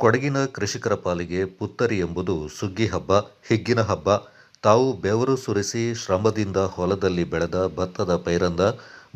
ಕೊಡಗಿನ ಕೃಷಿಕರ ಪಾಲಿಗೆ ಪುತ್ತರಿ ಎಂಬುದು ಸುಗ್ಗಿ ಹಬ್ಬ, ಹಿಗ್ಗಿನ ಹಬ್ಬ. ತಾವು ಬೆವರು ಸುರಿಸಿ ಶ್ರಮದಿಂದ ಹೊಲದಲ್ಲಿ ಬೆಳೆದ ಭತ್ತದ ಪೈರಂದ,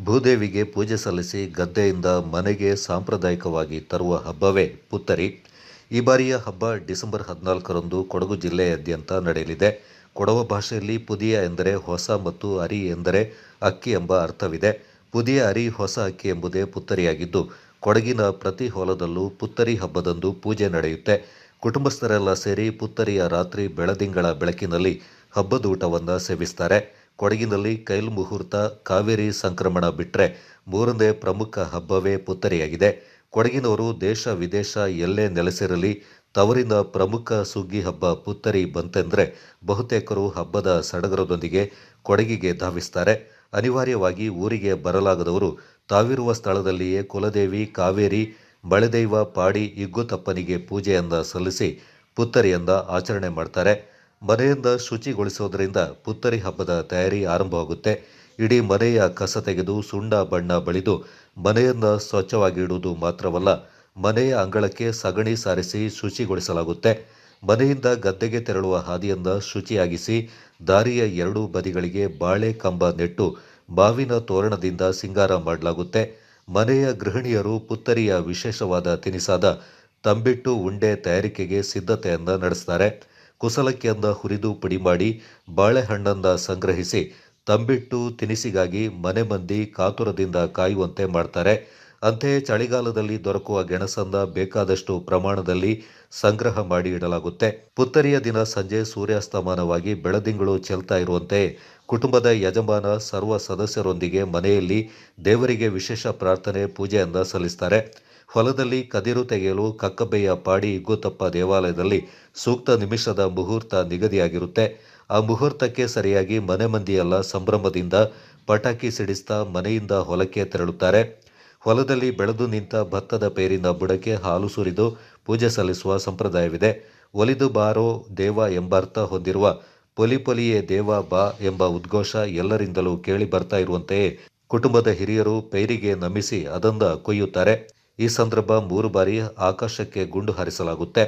ಭೂದೇವಿಗೆ ಪೂಜೆ ಸಲ್ಲಿಸಿ ಗದ್ದೆಯಿಂದ ಮನೆಗೆ ಸಾಂಪ್ರದಾಯಿಕವಾಗಿ ತರುವ ಹಬ್ಬವೇ ಪುತ್ತರಿ. ಈ ಬಾರಿಯ ಹಬ್ಬ ಡಿಸೆಂಬರ್ ಹದಿನಾಲ್ಕರಂದು ಕೊಡಗು ಜಿಲ್ಲೆಯಾದ್ಯಂತ ನಡೆಯಲಿದೆ. ಕೊಡವ ಭಾಷೆಯಲ್ಲಿ ಪುದಿಯ ಎಂದರೆ ಹೊಸ ಮತ್ತು ಅರಿ ಎಂದರೆ ಅಕ್ಕಿ ಎಂಬ ಅರ್ಥವಿದೆ. ಪುದಿಯ ಅರಿ ಹೊಸ ಅಕ್ಕಿ ಎಂಬುದೇ ಪುತ್ತರಿಯಾಗಿದ್ದು, ಕೊಡಗಿನ ಪ್ರತಿ ಹೊಲದಲ್ಲೂ ಪುತ್ತರಿ ಹಬ್ಬದಂದು ಪೂಜೆ ನಡೆಯುತ್ತೆ. ಕುಟುಂಬಸ್ಥರೆಲ್ಲ ಸೇರಿ ಪುತ್ತರಿಯ ರಾತ್ರಿ ಬೆಳದಿಂಗಳ ಬೆಳಕಿನಲ್ಲಿ ಹಬ್ಬದೂಟವನ್ನು ಸೇವಿಸ್ತಾರೆ. ಕೊಡಗಿನಲ್ಲಿ ಕೈಲ್ ಮುಹೂರ್ತ, ಕಾವೇರಿ ಸಂಕ್ರಮಣ ಬಿಟ್ಟರೆ ಮೂರನೇ ಪ್ರಮುಖ ಹಬ್ಬವೇ ಪುತ್ತರಿಯಾಗಿದೆ. ಕೊಡಗಿನವರು ದೇಶ ವಿದೇಶ ಎಲ್ಲೇ ನೆಲೆಸಿರಲಿ, ತವರಿನ ಪ್ರಮುಖ ಸುಗ್ಗಿ ಹಬ್ಬ ಪುತ್ತರಿ ಬಂತೆಂದರೆ ಬಹುತೇಕರು ಹಬ್ಬದ ಸಡಗರದೊಂದಿಗೆ ಕೊಡಗಿಗೆ ಧಾವಿಸ್ತಾರೆ. ಅನಿವಾರ್ಯವಾಗಿ ಊರಿಗೆ ಬರಲಾಗದವರು ತಾವಿರುವ ಸ್ಥಳದಲ್ಲಿಯೇ ಕುಲದೇವಿ, ಕಾವೇರಿ, ಬಳೆದೈವ, ಪಾಡಿ, ಇಗ್ಗುತಪ್ಪನಿಗೆ ಪೂಜೆಯನ್ನ ಸಲ್ಲಿಸಿ ಪುತ್ತರಿಯಂದ ಆಚರಣೆ ಮಾಡ್ತಾರೆ. ಮನೆಯಿಂದ ಶುಚಿಗೊಳಿಸೋದರಿಂದ ಪುತ್ತರಿ ಹಬ್ಬದ ತಯಾರಿ ಆರಂಭವಾಗುತ್ತೆ. ಇಡೀ ಮನೆಯ ಕಸ ತೆಗೆದು ಸುಣ್ಣ ಬಣ್ಣ ಬಳಿದು ಮನೆಯನ್ನು ಸ್ವಚ್ಛವಾಗಿ ಇಡುವುದು ಮಾತ್ರವಲ್ಲ, ಮನೆಯ ಅಂಗಳಕ್ಕೆ ಸಗಣಿ ಸಾರಿಸಿ ಶುಚಿಗೊಳಿಸಲಾಗುತ್ತೆ. ಮನೆಯಿಂದ ಗದ್ದೆಗೆ ತೆರಳುವ ಹಾದಿಯನ್ನ ಶುಚಿಯಾಗಿಸಿ ದಾರಿಯ ಎರಡೂ ಬದಿಗಳಿಗೆ ಬಾಳೆ ಕಂಬ ನೆಟ್ಟು ಮಾವಿನ ತೋರಣದಿಂದ ಸಿಂಗಾರ ಮಾಡಲಾಗುತ್ತೆ. ಮನೆಯ ಗೃಹಿಣಿಯರು ಪುತ್ತರಿಯ ವಿಶೇಷವಾದ ತಿನಿಸಾದ ತಂಬಿಟ್ಟು ಉಂಡೆ ತಯಾರಿಕೆಗೆ ಸಿದ್ಧತೆಯನ್ನ ನಡೆಸ್ತಾರೆ. ಕುಸಲಕ್ಕಿಯನ್ನ ಹುರಿದು ಪುಡಿ ಮಾಡಿ ಬಾಳೆಹಣ್ಣನ್ನ ಸಂಗ್ರಹಿಸಿ ತಂಬಿಟ್ಟು ತಿನಿಸಿಗಾಗಿ ಮನೆ ಮಂದಿ ಕಾತುರದಿಂದ ಕಾಯುವಂತೆ ಮಾಡ್ತಾರೆ. ಅಂತೆಯೇ ಚಳಿಗಾಲದಲ್ಲಿ ದೊರಕುವ ಗೆಣಸನ್ನ ಬೇಕಾದಷ್ಟು ಪ್ರಮಾಣದಲ್ಲಿ ಸಂಗ್ರಹ ಮಾಡಿ ಇಡಲಾಗುತ್ತೆ. ಪುತ್ತರಿಯ ದಿನ ಸಂಜೆ ಸೂರ್ಯಾಸ್ತಮಾನವಾಗಿ ಬೆಳದಿಂಗಳು ಚೆಲ್ತಾ ಇರುವಂತೆ ಕುಟುಂಬದ ಯಜಮಾನ, ಸರ್ವ ಸದಸ್ಯರೊಂದಿಗೆ ಮನೆಯಲ್ಲಿ ದೇವರಿಗೆ ವಿಶೇಷ ಪ್ರಾರ್ಥನೆ, ಪೂಜೆಯನ್ನ ಸಲ್ಲಿಸ್ತಾರೆ. ಹೊಲದಲ್ಲಿ ಕದಿರು ತೆಗೆಯಲು ಕಕ್ಕಬ್ಬೆಯ ಪಾಡಿ ಇಗ್ಗುತಪ್ಪ ದೇವಾಲಯದಲ್ಲಿ ಸೂಕ್ತ ನಿಮಿಷದ ಮುಹೂರ್ತ ನಿಗದಿಯಾಗಿರುತ್ತೆ. ಆ ಮುಹೂರ್ತಕ್ಕೆ ಸರಿಯಾಗಿ ಮನೆ ಮಂದಿಯೆಲ್ಲ ಸಂಭ್ರಮದಿಂದ ಪಟಾಕಿ ಸಿಡಿಸ್ತಾ ಮನೆಯಿಂದ ಹೊಲಕ್ಕೆ ತೆರಳುತ್ತಾರೆ. ಹೊಲದಲ್ಲಿ ಬೆಳೆದು ನಿಂತ ಭತ್ತದ ಪೇರಿನ ಬುಡಕ್ಕೆ ಹಾಲು ಸುರಿದು ಪೂಜೆ ಸಲ್ಲಿಸುವ ಸಂಪ್ರದಾಯವಿದೆ. ಒಲಿದು ಬಾರೋ ದೇವ ಎಂಬರ್ಥ ಹೊಂದಿರುವ ಪೊಲಿ ಪೊಲಿಯೇ ದೇವ ಬಾ ಎಂಬ ಉದ್ಘೋಷ ಎಲ್ಲರಿಂದಲೂ ಕೇಳಿ ಬರ್ತಾ ಇರುವಂತೆಯೇ ಕುಟುಂಬದ ಹಿರಿಯರು ಪೈರಿಗೆ ನಮಿಸಿ ಅದಂದ ಕೊಯ್ಯುತ್ತಾರೆ. ಈ ಸಂದರ್ಭ ಮೂರು ಬಾರಿ ಆಕಾಶಕ್ಕೆ ಗುಂಡು ಹಾರಿಸಲಾಗುತ್ತೆ.